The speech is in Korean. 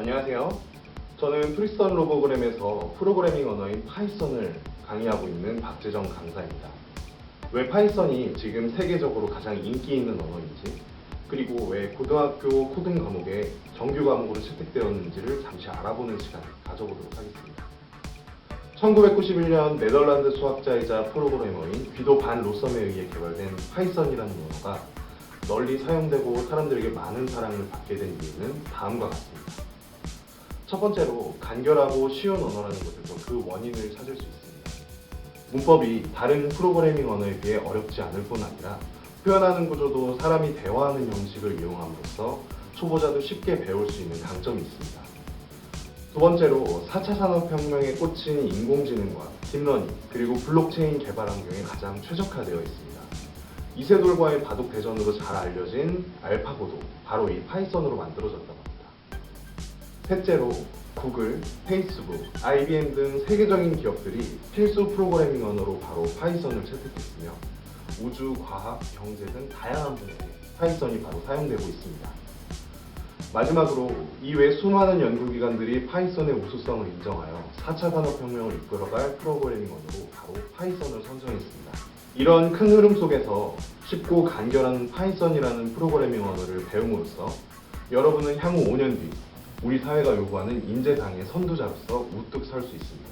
안녕하세요. 저는 프리스턴 로보그램에서 프로그래밍 언어인 파이썬을 강의하고 있는 박재정 강사입니다. 왜 파이썬이 지금 세계적으로 가장 인기 있는 언어인지, 그리고 왜 고등학교 코딩 과목에 정규 과목으로 채택되었는지를 잠시 알아보는 시간을 가져보도록 하겠습니다. 1991년 네덜란드 수학자이자 프로그래머인 귀도 반 로썸에 의해 개발된 파이썬이라는 언어가 널리 사용되고 사람들에게 많은 사랑을 받게 된 이유는 다음과 같습니다. 첫 번째로 간결하고 쉬운 언어라는 것에서 그 원인을 찾을 수 있습니다. 문법이 다른 프로그래밍 언어에 비해 어렵지 않을 뿐 아니라 표현하는 구조도 사람이 대화하는 형식을 이용함으로써 초보자도 쉽게 배울 수 있는 강점이 있습니다. 두 번째로 4차 산업혁명에 꽂힌 인공지능과 딥러닝 그리고 블록체인 개발 환경에 가장 최적화되어 있습니다. 이세돌과의 바둑 대전으로 잘 알려진 알파고도 바로 이 파이썬으로 만들어졌다고 합니다. 셋째로 구글, 페이스북, IBM 등 세계적인 기업들이 필수 프로그래밍 언어로 바로 파이썬을 채택했으며 우주, 과학, 경제 등 다양한 분야에 파이썬이 바로 사용되고 있습니다. 마지막으로 이외 수많은 연구기관들이 파이썬의 우수성을 인정하여 4차 산업혁명을 이끌어갈 프로그래밍 언어로 바로 파이썬을 선정했습니다. 이런 큰 흐름 속에서 쉽고 간결한 파이썬이라는 프로그래밍 언어를 배움으로써 여러분은 향후 5년 뒤 우리 사회가 요구하는 인재상의 선두자로서 우뚝 설 수 있습니다.